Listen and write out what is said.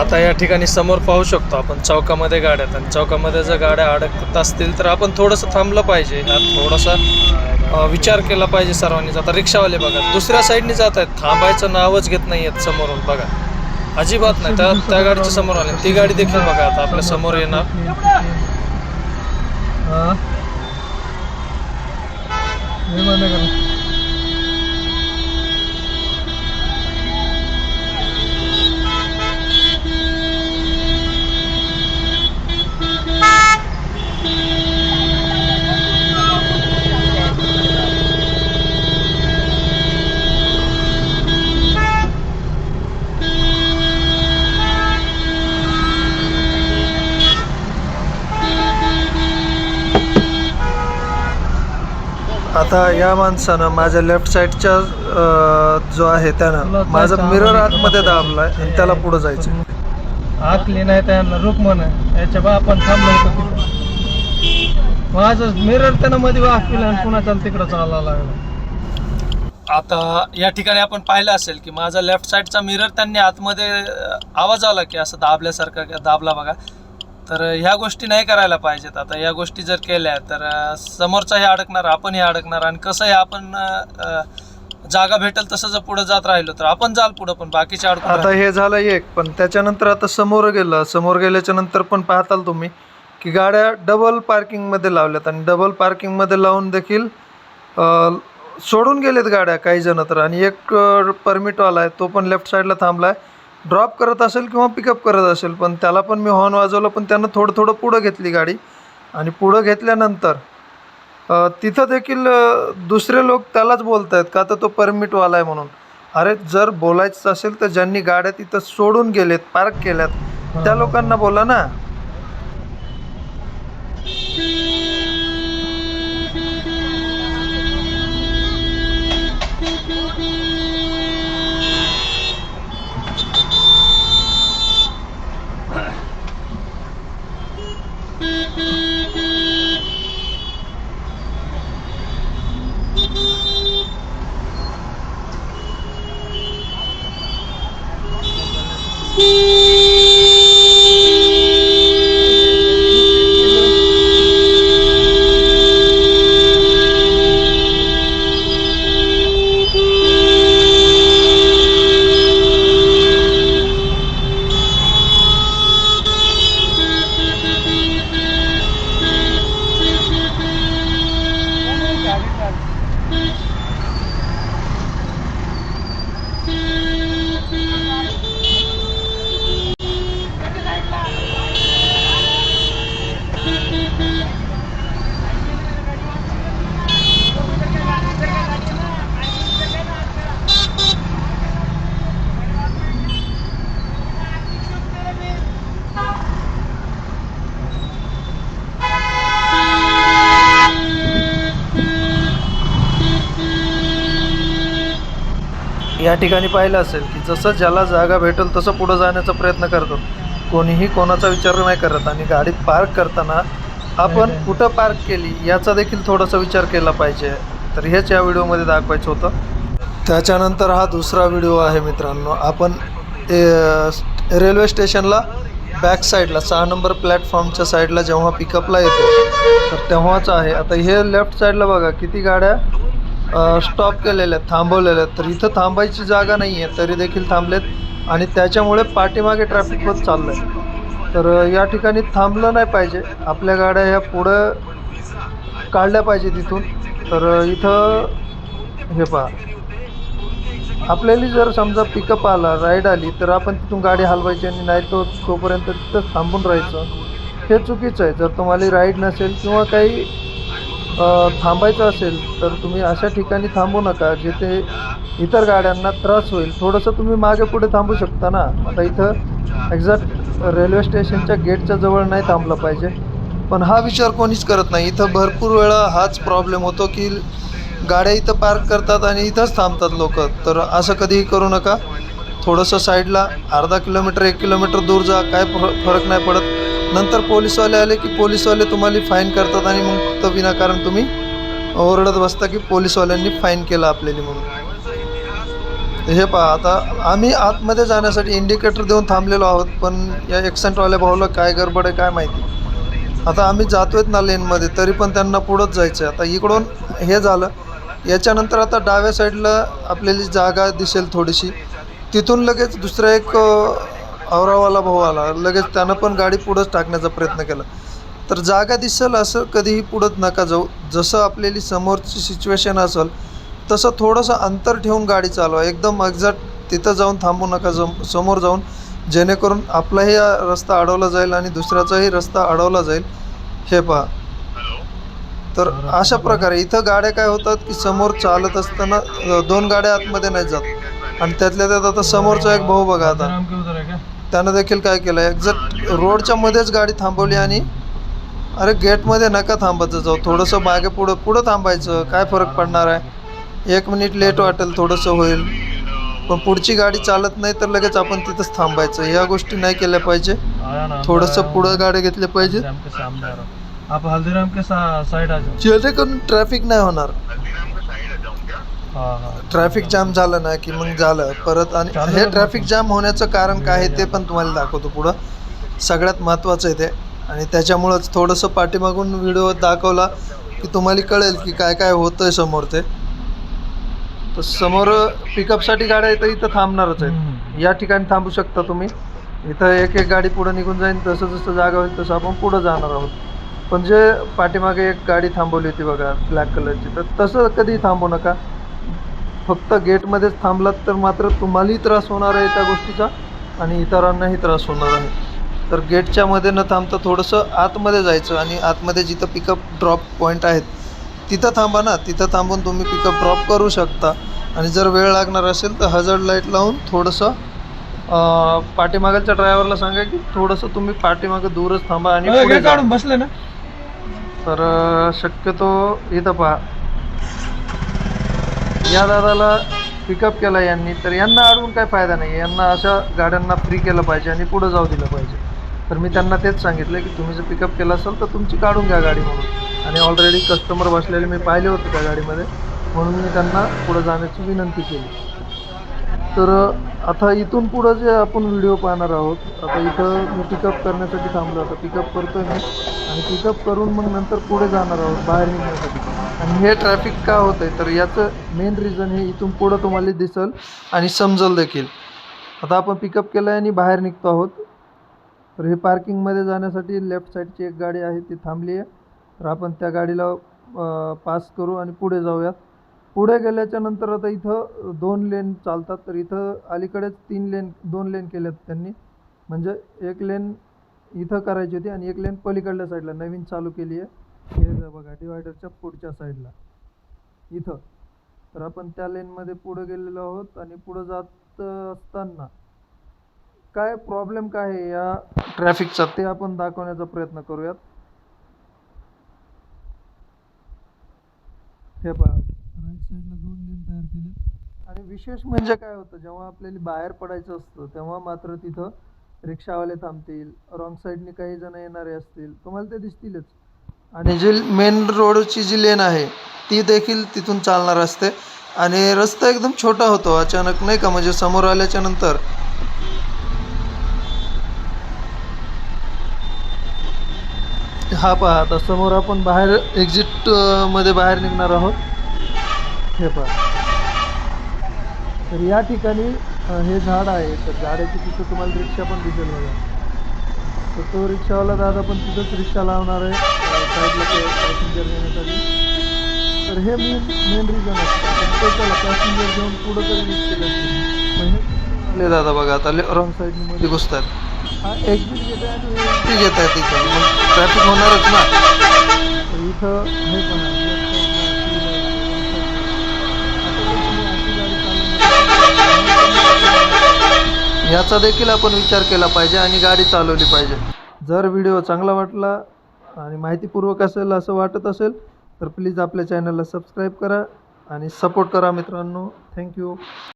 आता या ठिकाणी समोर पाहू शकतो आपण चौकामध्ये गाड्या आहेत. आणि चौकामध्ये जर गाड्या अडकत असतील तर आपण थोडंसं थांबलं पाहिजे. यात थोडासा विचार केला पाहिजे सर्वांनीच आता रिक्षावाले बघा दुसऱ्या साईडने जात आहेत. थांबायचं नावच घेत नाही आहेत समोरून बघा. अजिबात नाही. त्या त्या गाडीच्या समोर आले. ती गाडी देखील बघा आता आपल्यासमोर येणार. आता या माणसानं माझ्या लेफ्ट साईडच्या जो आहे त्यानं माझा मिरर आतमध्ये दाबलाय आणि त्याला पुढे जायचं आखली नाही त्यांना रुक्मन आहे याच्या बा आपण थांबलो होतो तिथं. माझं मिरर त्यानं मध्ये वाकविलं आणि पुन्हा त्याला तिकडं चालायला लागलं. आता या ठिकाणी आपण पाहिलं असेल की माझा लेफ्ट साईडचा मिरर त्यांनी आतमध्ये आवाज आला की असं दाबल्यासारखा की दाबला बघा. तर ह्या गोष्टी नाही करायला पाहिजेत. आता या गोष्टी जर केल्या तर समोरचाही अडकणार आपणही अडकणार आणि कसं आहे आपण जागा भेटेल तसं जर पुढे जात राहिलो तर आपण जाल पुढं पण बाकीचे अडकून आता हे झालं एक पण त्याच्यानंतर आता समोर गेलं समोर गेल्याच्यानंतर पण पाहताल तुम्ही की गाड्या डबल पार्किंगमध्ये लावल्यात आणि डबल पार्किंगमध्ये लावून देखील सोडून गेलेत गाड्या काही जण तर. आणि एक परमिटवाला आहे तो पण लेफ्ट साईडला थांबला आहे ड्रॉप करत असेल किंवा पिकअप करत असेल पण त्याला पण मी हॉर्न वाजवलं पण त्यानं थोडं थोडं पुढं घेतली गाडी. आणि पुढं घेतल्यानंतर तिथं देखील दुसरे लोक त्यालाच बोलत आहेत का तर तो परमिटवाला आहे म्हणून. अरे जर बोलायचं असेल तर ज्यांनी गाड्या तिथं सोडून गेलेत पार्क केल्यात त्या लोकांना बोला ना. या ठिकाणी पाहिलं असेल की जसं ज्याला जागा भेटेल तसं पुढं जाण्याचा प्रयत्न करतात कोणीही कोणाचा विचार नाही करत आणि गाडी पार्क करताना आपण कुठं पार्क केली याचा देखील थोडासा विचार केला पाहिजे. तर हेच या व्हिडिओमध्ये दाखवायचं होतं. त्याच्यानंतर हा दुसरा व्हिडिओ आहे मित्रांनो. आपण रेल्वे स्टेशनला बॅक साईडला सहा नंबर प्लॅटफॉर्मच्या साईडला जेव्हा पिकअपला येतो तर तेव्हाच आहे. आता हे लेफ्ट साईडला बघा किती गाड्या स्टॉप केलेल्या आहेत थांबवलेल्या आहेत तर इथं थांबायची जागा नाही आहे तरी देखील थांबलेत. आणि त्याच्यामुळे पाठीमागे ट्रॅफिक होत चाललं आहे तर या ठिकाणी थांबलं नाही पाहिजे. आपल्या गाड्या ह्या पुढं काढल्या पाहिजे तिथून. तर इथं हे पहा. आपल्याला जर समजा पिकअप आला राईड आली तर आपण तिथून गाडी हलवायची आणि नाही तो तोपर्यंत तिथं थांबून राहायचं. हे चुकीचं आहे. जर तुम्हाला राईड नसेल किंवा काही थांबायचं असेल तर तुम्ही अशा ठिकाणी थांबू नका जिथे इतर गाड्यांना त्रास होईल. थोडंसं तुम्ही मागे पुढे थांबू शकता ना. आता इथं एक्झॅक्ट रेल्वे स्टेशनच्या गेटच्या जवळ नाही थांबलं पाहिजे. पण हा विचार कोणीच करत नाही. इथं भरपूर वेळा हाच प्रॉब्लेम होतो की गाड्या इथं पार्क करतात आणि इथंच थांबतात लोक. तर असं कधीही करू नका. थोडंसं साईडला अर्धा किलोमीटर एक किलोमीटर दूर जा. काय फर- फरक नाही पडत. नंतर पोलीसवाले आले की पोलीसवाले तुम्हाला फाईन करतात आणि मग तर विनाकारण तुम्ही ओरडत बसता की पोलीसवाल्यांनी फाईन केलं आपल्याला म्हणून. हे पहा आता आम्ही आतमध्ये जाण्यासाठी इंडिकेटर देऊन थांबलेलो आहोत पण या एक्सेंटवाल्या भाऊला काय गडबड आहे काय माहिती. आता आम्ही जातोयत ना लेनमध्ये तरी पण त्यांना पुढंच जायचं आहे आता इकडून हे झालं याच्यानंतर आता डाव्या साईडला आपल्याला जागा दिसेल थोडीशी. तिथून लगेच दुसरा एक औरावाला भाऊ आला. लगेच त्यानं पण गाडी पुढंच टाकण्याचा प्रयत्न केला. तर जागा दिसेल असं कधीही पुढंच नका जाऊ. जसं आपल्याली समोरची सिच्युएशन असेल तसं थोडंसं अंतर ठेवून गाडी चालवा. एकदम एक्झॅक्ट तिथं जाऊन थांबू नका. जम समोर जाऊन. जेणेकरून आपलाही रस्ता अडवला जाईल आणि दुसऱ्याचाही रस्ता अडवला जाईल. हे पहा. तर अशा प्रकारे इथं गाड्या काय होतात की समोर चालत असताना दोन गाड्या आतमध्ये नाही जात. आणि त्यातल्या त्यात आता समोरचा एक भाऊ बघा आता. त्यानं देखील काय केलं एक्झॅक्ट रोडच्या मध्येच गाडी थांबवली आणि अरे गेटमध्ये नका थांबायचं जाऊ. थोडंसं मागे पुढं पुढं थांबायचं. काय फरक पडणार आहे? एक मिनिट लेट वाटेल थोडंसं होईल. पण पुढची गाडी चालत नाही तर लगेच आपण तिथंच थांबायचं. या गोष्टी नाही केल्या पाहिजे. थोडंसं पुढं गाड्या घेतल्या पाहिजे. जेणेकरून ट्रॅफिक नाही होणार. ट्रॅफिक जाम झालं ना की मग झालं परत आणि हे ट्रॅफिक जाम होण्याचं कारण काय आहे ते पण तुम्हाला दाखवतो पुढं. सगळ्यात महत्त्वाचं आहे ते. आणि त्याच्यामुळंच थोडंसं पाठीमागून व्हिडिओ दाखवला की तुम्हाला कळेल की काय काय होतं आहे समोर ते. तर समोर पिकअपसाठी गाड्या इथं इथं थांबणारच आहेत. या ठिकाणी थांबू शकता तुम्ही. इथं एक एक गाडी पुढं निघून जाईल तसं जसं जागा होईल तसं आपण पुढं जाणार आहोत. पण जे पाठीमागे एक गाडी थांबवली होती बघा ब्लॅक कलरची तर तसं कधी थांबू नका. फक्त गेटमध्येच थांबलात तर मात्र तुम्हालाही त्रास होणार आहे त्या गोष्टीचा आणि इतरांनाही त्रास होणार आहे. तर गेटच्या मध्ये न थांबता थोडंसं आतमध्ये जायचं आणि आतमध्ये जिथं पिकअप ड्रॉप पॉईंट आहेत तिथं थांबा ना. तिथं थांबून तुम्ही पिकअप ड्रॉप करू शकता. आणि जर वेळ लागणार असेल तर हजर्ड लाइट लावून थोडंसं अं, पाठीमागच्या ड्रायव्हरला सांगा की थोडंसं तुम्ही पाठीमागं दूरच थांबा आणि पुढे बसले ना. तर शक्यतो इथं पहा. या दादाला पिकअप केला यांनी तर यांना अडवून काय फायदा नाही. यांना अशा गाड्यांना फ्री केलं पाहिजे आणि पुढं जाऊ दिलं पाहिजे. तर मी त्यांना तेच सांगितलं की तुम्ही जर पिकअप केलं असेल तर तुमची काढून घ्या गाडी म्हणून. आणि ऑलरेडी कस्टमर बसलेले मी पाहिले होते त्या गाडीमध्ये म्हणून मी त्यांना पुढं जाण्याची विनंती केली. तर आता इथून पुढं जे आपण व्हिडिओ पाहणार आहोत आता इथं मी पिकअप करण्यासाठी थांबलो आता पिकअप करतो मी. आणि पिकअप करून मग नंतर पुढे जाणार आहोत बाहेर निघण्यासाठी. आणि हे ट्रॅफिक का होतं आहे तर याचं मेन रिझन हे इथून पुढं तुम्हाला दिसल आणि समजल देखील. आता आपण पिकअप केलं आहे आणि बाहेर निघतो आहोत. तर हे पार्किंगमध्ये जाण्यासाठी लेफ्ट साईडची एक गाडी आहे ती थांबली आहे तर आपण त्या गाडीला पास करू आणि पुढे जाऊयात. पुढे गेल्याच्यानंतर आता इथं दोन लेन चालतात. तर इथं अलीकडेच तीन लेन दोन लेन केल्यात त्यांनी. म्हणजे एक लेन इथं करायची होती आणि एक लेन पलीकडल्या साईडला नवीन चालू केली आहे हे जा बघा डिवायडरच्या पुढच्या साईडला इथं. तर आपण त्या लेनमध्ये पुढे गेलेलो आहोत आणि पुढं जात असताना काय प्रॉब्लेम काय आहे या ट्रॅफिकचा ते आपण दाखवण्याचा प्रयत्न करूयात. हे पहा. राईट साईडला दोन लेन तयार केले. आणि विशेष म्हणजे काय होतं जेव्हा आपल्याला बाहेर पडायचं असतं तेव्हा मात्र तिथं रिक्षावाले थांबतील. रॉंग साईडने काही जण येणारे असतील. तुम्हाला ते दिसतीलच. आणि जी मेन रोडची जी लेन आहे ती देखील तिथून चालणार असते. आणि रस्ता एकदम छोटा होतो अचानक नाही का? म्हणजे समोर आल्याच्यानंतर. हा पहा आता समोर आपण बाहेर एक्झिटमध्ये बाहेर निघणार आहोत. हे पहा. तर या ठिकाणी हे झाड आहे. तर झाडाची तिथं तुम्हाला रिक्षा पण दिसेल बघा. तर तो रिक्षावाला दादा पण तिथंच रिक्षा लावणार आहे. साईडला पॅसेंजर नेण्यासाठी तर हे मेन मेन रिझन असतं चला पॅसेंजर घेऊन पुढं तरी निघते दादा बघा आता रॉंग साईडने मध्ये घुसतात. हा एक्झिट घेत आहे एंट्री घेत आहे तिथं. मग ट्रॅफिक होणारच ना. तर इथं हे पण आहे. याचा देखील आपण विचार केला पाहिजे आणि गाडी चालवली पाहिजे. जर व्हिडिओ चांगला वाटला आणि माहितीपूर्वक असेल असं वाटत असेल तर प्लीज आपल्या चॅनलला सबस्क्राईब करा आणि सपोर्ट करा मित्रांनो. थँक्यू